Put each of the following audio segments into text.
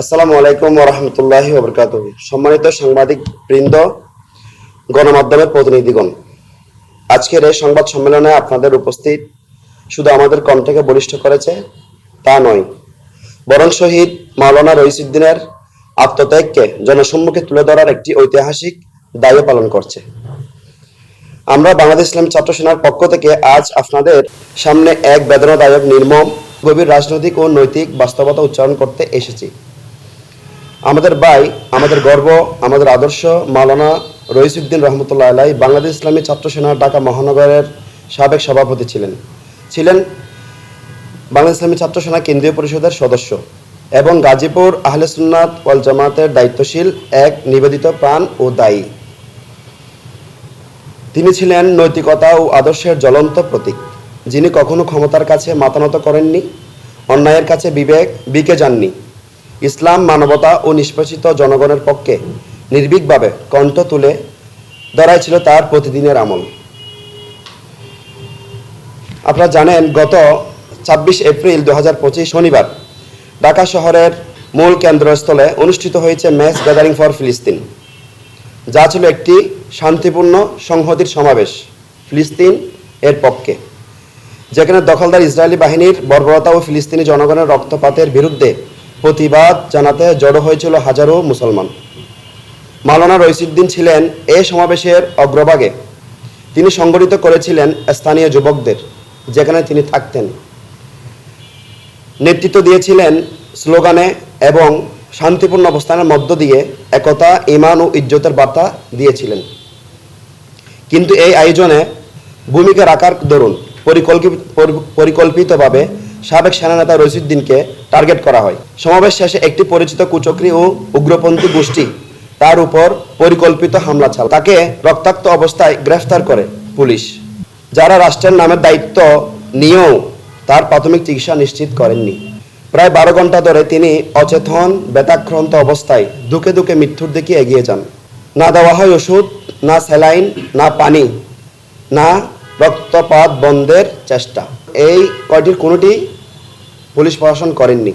আসসালামু আলাইকুম ওরহামতুল্লাহি ওবরকাত সম্মানিত সাংবাদিক বৃন্দ, গণমাধ্যমের প্রতিনিধিগণ, আজকের এই সংবাদ সম্মেলনে আপনাদের উপস্থিত শুধু আমাদের কণ্ঠকে বলিষ্ঠ করেছে তা নয়, বরং শহীদ মাওলানা রইসুদ্দিনের আত্মত্যাগকে জনসম্মুখে তুলে ধরার একটি ঐতিহাসিক দায়িত্ব পালন করছে। আমরা বাংলাদেশ ইসলামী ছাত্র সেনার পক্ষ থেকে আজ আপনাদের সামনে এক বেদনাদায়ক, নির্মম, গভীর রাজনৈতিক ও নৈতিক বাস্তবতা উচ্চারণ করতে এসেছি। আমাদের ভাই, আমাদের গর্ব, আমাদের আদর্শ মাওলানা রইসুদ্দিন রহমতুল্লাহ আলাই বাংলাদেশ ইসলামী ছাত্র সেনা ঢাকা মহানগরের সাবেক সভাপতি ছিলেন। ছিলেন বাংলাদেশ ইসলামী ছাত্র সেনা কেন্দ্রীয় পরিষদের সদস্য এবং গাজীপুর আহলে সুন্নাত ওয়াল জামাতের দায়িত্বশীল এক নিবেদিত প্রাণ ও দায়ী। তিনি ছিলেন নৈতিকতা ও আদর্শের জ্বলন্ত প্রতীক, যিনি কখনো ক্ষমতার কাছে মাতানত করেননি, অন্যায়ের কাছে বিবেক, বিকে যাননি। ইসলাম, মানবতা ও নিষ্পেষিত জনগণের পক্ষে নির্ভীকভাবে কণ্ঠ তুলে ধরাই ছিল তার প্রতিদিনের আমল। আপনারা জানেন, গত ছাব্বিশ এপ্রিল দু হাজার পঁচিশ শনিবার ঢাকা শহরের মূল কেন্দ্রস্থলে অনুষ্ঠিত হয়েছে ম্যাচ গ্যাদারিং ফর ফিলিস্তিন, যা ছিল একটি শান্তিপূর্ণ, সংহতির সমাবেশ ফিলিস্তিন এর পক্ষে, যেখানে দখলদার ইসরায়েলি বাহিনীর বর্বরতা ও ফিলিস্তিনি জনগণের রক্তপাতের বিরুদ্ধে প্রতিবাদ জানাতে জড়ো হয়েছিল হাজারো মুসলমান। মাওলানা রইসুদ্দিন ছিলেন এই সমাবেশের অগ্রভাগে। তিনি সংগঠিত করেছিলেন স্থানীয় যুবকদের, যেখানে তিনি থাকতেন। নেতৃত্ব দিয়েছিলেন স্লোগানে এবং শান্তিপূর্ণ অবস্থানের মধ্য দিয়ে একতা ইমান ও ইজ্জতের বার্তা দিয়েছিলেন। কিন্তু এই আয়োজনে ভূমিকা রাখার দরুন পরিকল্পিত পরিকল্পিতভাবে সাবেক সেনানেতা রইসুদ্দিনকে টার্গেট করা হয়। সমাবেশ শেষে একটি পরিচিত কুচক্রী ও উগ্রপন্থী গোষ্ঠী তার উপর পরিকল্পিত হামলা চাল তাকে রক্তাক্ত অবস্থায় গ্রেফতার করে পুলিশ। যারা রাষ্ট্রের নামের দায়িত্ব নিয়েও তার প্রাথমিক চিকিৎসা নিশ্চিত করেননি। প্রায় বারো ঘণ্টা ধরে তিনি অচেতন বেতাক্রান্ত অবস্থায় দুকে দুকে মৃত্যুর দিকে এগিয়ে যান। না দেওয়া হয় ওষুধ, না স্যালাইন, না পানি, না রক্তপাত বন্ধের চেষ্টা। এই কয়টির কোনোটি পুলিশ প্রশাসন করেননি।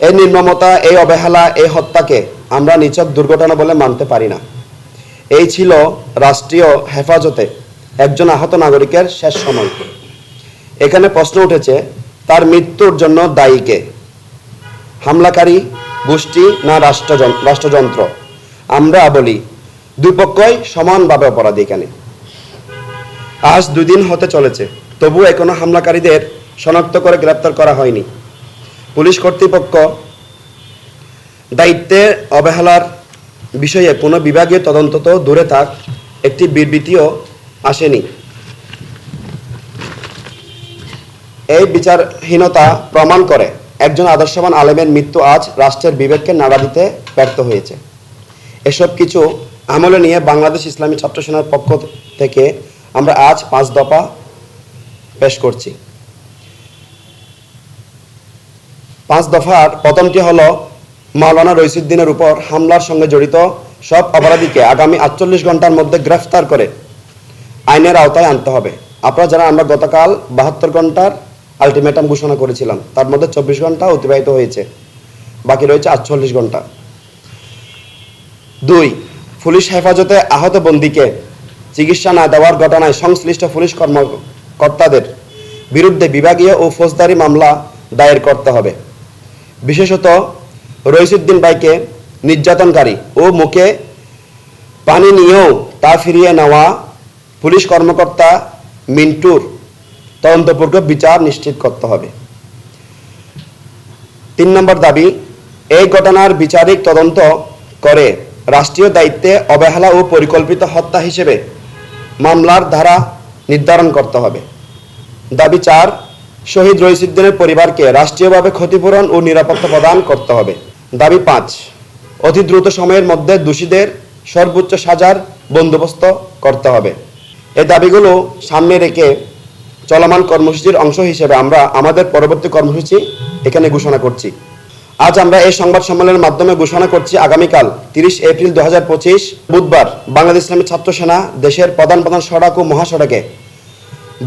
এই নির্মমতা, এই অবহেলা, এই হত্যাকে আমরা নিছক দুর্ঘটনা বলে মানতে পারি না। এই ছিল রাষ্ট্রীয় হেফাজতে একজন আহত নাগরিকের শেষ সময়। এখানে প্রশ্ন উঠেছে, তার মৃত্যুর জন্য দায়ীকে হামলাকারী, গোষ্ঠী না রাষ্ট্রযন- রাষ্ট্রযন্ত্র? আমরা বলি দুপক্ষই সমানভাবে অপরাধী এখানে। আজ দুদিন হতে চলেছে। তবু এখনও হামলাকারীদের শনাক্ত করে গ্রেপ্তার করা হয়নি। পুলিশ কর্তৃপক্ষ দায়িত্বের অবহেলার বিষয়ে কোনো বিভাগীয় তদন্ত তো দূরে থাক, একটি বিবৃতিও আসেনি। এই বিচারহীনতা প্রমাণ করে একজন আদর্শবান আলেমের মৃত্যু আজ রাষ্ট্রের বিবেককে নাড়া দিতে ব্যর্থ হয়েছে। এসব কিছু আমলে নিয়ে বাংলাদেশ ইসলামী ছাত্র সেনার পক্ষ থেকে আমরা আজ পাঁচ দফা পেশ করছি। পাঁচ দফার প্রথমটি হলো মাওলানা রইসুদ্দিনের উপর হামলার সঙ্গে জড়িত সব অপরাধীকে আগামী আটচল্লিশ ঘণ্টার মধ্যে গ্রেফতার করে আইনের আওতায় আনতে হবে। আপনারা যারা আমরা গতকাল বাহাত্তর ঘণ্টার আলটিমেটাম ঘোষণা করেছিলাম। তার মধ্যে চব্বিশ ঘণ্টা অতিবাহিত হয়েছে। বাকি রয়েছে আটচল্লিশ ঘণ্টা। দুই, পুলিশ হেফাজতে আহত বন্দীকে চিকিৎসা না দেওয়ার ঘটনায় সংশ্লিষ্ট পুলিশ কর্মকর্তাদের বিরুদ্ধে বিভাগীয় ও ফৌজদারি মামলা দায়ের করতে হবে। বিশেষত রইসুদ্দিন ভাইকে নির্যাতনকারী ও মুখে পানি নিয়েও তা ফিরিয়ে নেওয়া পুলিশ কর্মকর্তা মিন্টুর তদন্তপূর্বক বিচার নিশ্চিত করতে হবে। তিন নম্বর দাবি, এই ঘটনার বিচারিক তদন্ত করে রাষ্ট্রীয় দায়িত্বে অবহেলা ও পরিকল্পিত হত্যা হিসেবে মামলার ধারা নির্ধারণ করতে হবে। দাবি চার, শহীদ রইসুদ্দিনের পরিবারকে রাষ্ট্রীয়ভাবে ক্ষতিপূরণ ও নিরাপত্তা প্রদান করতে হবে। দাবি পাঁচ, অতি দ্রুত সময়ের মধ্যে দোষীদের সর্বোচ্চ সাজার বন্দোবস্ত করতে হবে। এই দাবিগুলো সামনে রেখে চলমান কর্মসূচির অংশ হিসেবে আমরা আমাদের পরবর্তী কর্মসূচি এখানে ঘোষণা করছি। আজ আমরা এই সংবাদ সম্মেলনের মাধ্যমে ঘোষণা করছি, আগামীকাল তিরিশ এপ্রিল দু হাজার পঁচিশ, বুধবার বাংলাদেশ ইসলামী ছাত্র সেনা দেশের প্রধান প্রধান সড়ক ও মহাসড়কে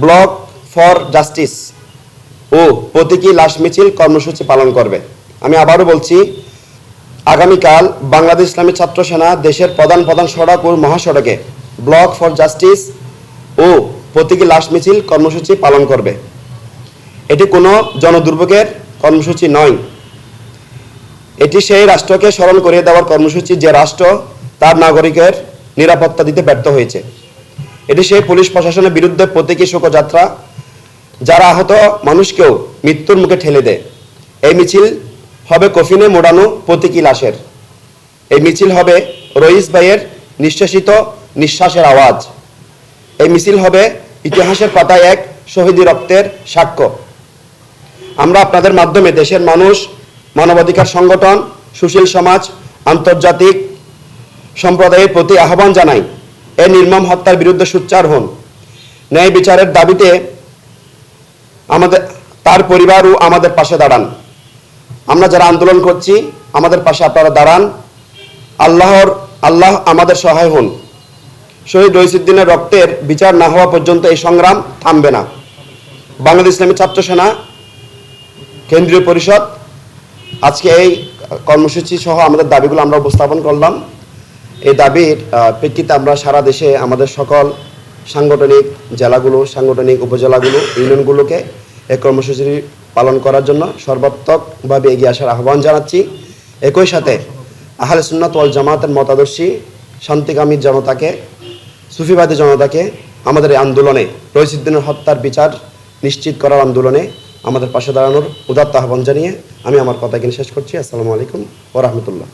ব্লক ফর জাস্টিস ও প্রতীকী লাশ মিছিল কর্মসূচি পালন করবে। আমি আবারও বলছি, আগামীকাল বাংলাদেশ ইসলামী ছাত্র সেনা দেশের প্রধান প্রধান সড়ক ও মহাসড়কে ব্লক ফর জাস্টিস ও প্রতীকী লাশ মিছিল কর্মসূচি পালন করবে। এটি কোনো জনদুর্ভোগের কর্মসূচি নয়। এটি সেই রাষ্ট্রকে স্মরণ করিয়ে দেওয়ার কর্মসূচি যে রাষ্ট্র তার নাগরিকের নিরাপত্তা দিতে ব্যর্থ হয়েছে। এটি সেই পুলিশ প্রশাসনের বিরুদ্ধে প্রতীকী শোকযাত্রা, যারা আহত মানুষকেও মৃত্যুর মুখে ঠেলে দেয়। এই মিছিল হবে কফিনে মোড়ানো প্রতীকী লাশের। এই মিছিল হবে রইস ভাইয়ের নিঃশ্বাসিত নিঃশ্বাসের আওয়াজ। এই মিছিল হবে ইতিহাসের পাতায় এক শহীদি রক্তের সাক্ষ্য। আমরা আপনাদের মাধ্যমে দেশের মানুষ মানবাধিকার সংগঠন, সুশীল সমাজ, আন্তর্জাতিক সম্প্রদায়ের প্রতি আহ্বান জানাই এই নির্মম হত্যার বিরুদ্ধে সোচ্চার হন। ন্যায় বিচারের দাবিতে আমাদের, তার পরিবার ও আমাদের পাশে দাঁড়ান। আমরা যারা আন্দোলন করছি, আমাদের পাশে আপনারা দাঁড়ান। আল্লাহর, আল্লাহ আমাদের সহায় হন। শহীদ রইসুদ্দিনের রক্তের বিচার না হওয়া পর্যন্ত এই সংগ্রাম থামবে না। বাংলাদেশ ইসলামী ছাত্র সেনা, কেন্দ্রীয় পরিষদ আজকে এই কর্মসূচি সহ আমাদের দাবিগুলো আমরা উপস্থাপন করলাম। এই দাবির প্রেক্ষিতে আমরা সারা দেশে আমাদের সকল সাংগঠনিক জেলাগুলো, সাংগঠনিক উপজেলাগুলো, ইউনিয়নগুলোকে এই কর্মসূচি পালন করার জন্য সর্বাত্মকভাবে এগিয়ে আসার আহ্বান জানাচ্ছি। একই সাথে আহলে সুন্নাত ওয়াল জামাতের মতাদর্শী শান্তিকামী জনতাকে, সুফিবাদী জনতাকে আমাদের এই আন্দোলনে, রইসুদ্দিনের হত্যার বিচার নিশ্চিত করার আন্দোলনে আমাদের পাশে দাঁড়ানোর উদাত্ত আহ্বান জানিয়ে আমি আমার কথা এখানে শেষ করছি। আসসালামু আলাইকুম ও রহমতুল্লাহ।